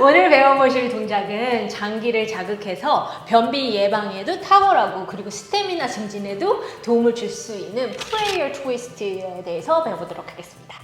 오늘 배워보실 동작은 장기를 자극해서 변비 예방에도 탁월하고 그리고 스태미나 증진에도 도움을 줄 수 있는 프레이어 트위스트에 대해서 배워보도록 하겠습니다.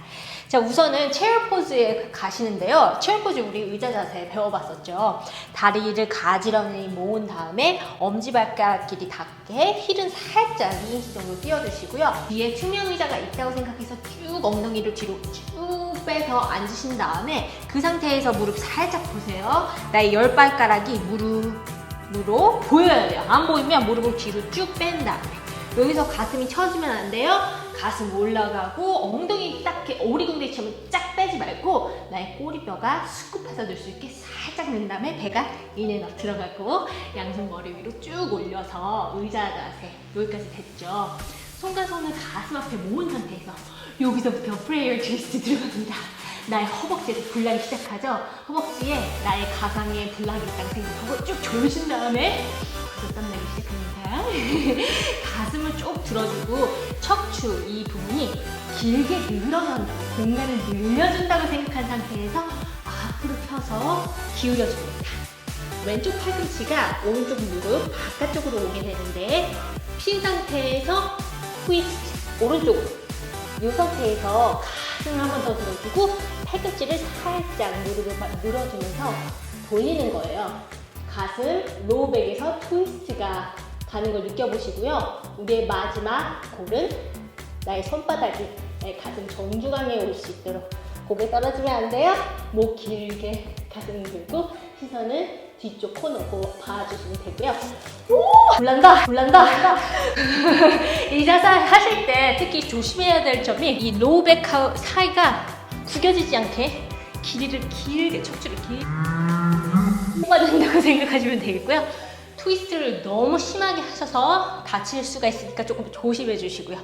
자, 우선은 체어 포즈에 가시는데요. 체어 포즈 우리 의자 자세 배워봤었죠. 다리를 가지런히 모은 다음에 엄지발가락 길이 닿게 힐은 살짝 2인치 정도 띄워주시고요. 뒤에 투명 의자가 있다고 생각해서 쭉 엉덩이를 뒤로 쭉 빼서 앉으신 다음에 그 상태에서 무릎 살짝 보세요. 나의 열 발가락이 무릎으로 보여야 돼요. 안 보이면 무릎을 뒤로 쭉 뺀 다음에 여기서 가슴이 처지면 안 돼요. 가슴 올라가고 엉덩이 딱 오리궁뎅이처럼 쫙 빼지 말고 나의 꼬리뼈가 스쿱해서 넣을 수 있게 살짝 넣은 다음에 배가 이내 넣 들어가고 양손 머리 위로 쭉 올려서 의자 자세 여기까지 됐죠. 손과 손을 가슴 앞에 모은 상태에서 여기서부터 프레이어 트위스트 들어갑니다. 나의 허벅지에서 불나기 시작하죠. 허벅지에 나의 가상의 불나기 있다고 생각하고 쭉 조여준 다음에 그래서 땀나기 시작합니다. 가슴을 쭉 들어주고 척추 이 부분이 길게 늘어난다고 공간을 늘려준다고 생각한 상태에서 앞으로 펴서 기울여줍니다. 왼쪽 팔꿈치가 오른쪽 무릎 바깥쪽으로 오게 되는데 핀 상태에서 트위스트 오른쪽으로 이 상태에서 가슴을 한 번 더 들어주고 팔꿈치를 살짝 무릎을 막 늘어주면서 돌리는 거예요. 가슴 로우백에서 트위스트가 가는 걸 느껴보시고요. 우리의 마지막 골은 나의 손바닥이 가슴 정중앙에 올 수 있도록 고개 떨어지면 안 돼요. 목 길게 가슴 들고 시선은 뒤쪽 코너고 봐주시면 되고요. 오! 불난다! 불난다! 이 자세 하실 때 특히 조심해야 될 점이 이 로우백 사이가 구겨지지 않게 길이를 길게 척추를 길게 뽑아준다고 생각하시면 되겠고요. 트위스트를 너무 심하게 하셔서 다칠 수가 있으니까 조금 조심해 주시고요.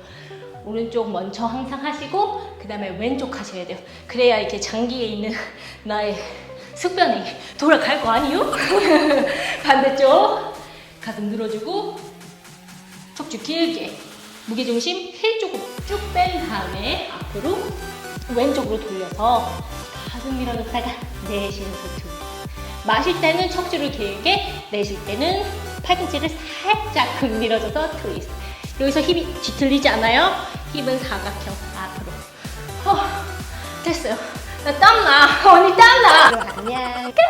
오른쪽 먼저 항상 하시고 그 다음에 왼쪽 하셔야 돼요. 그래야 이렇게 장기에 있는 나의 숙변이 돌아갈 거 아니요? 반대쪽. 가슴 늘어주고 척추 길게 무게중심 힐 쪽으로 쭉 뺀 다음에 앞으로 왼쪽으로 돌려서 가슴 밀어넣다가 내쉬는 소투 마실 때는 척추를 길게 내쉴 때는 팔꿈치를 살짝 금 밀어줘서 트위스트. 여기서 힘이 뒤틀리지 않아요? 힙은 사각형 앞으로. 어, 됐어요 나 땀나 언니 땀나 안녕 까르르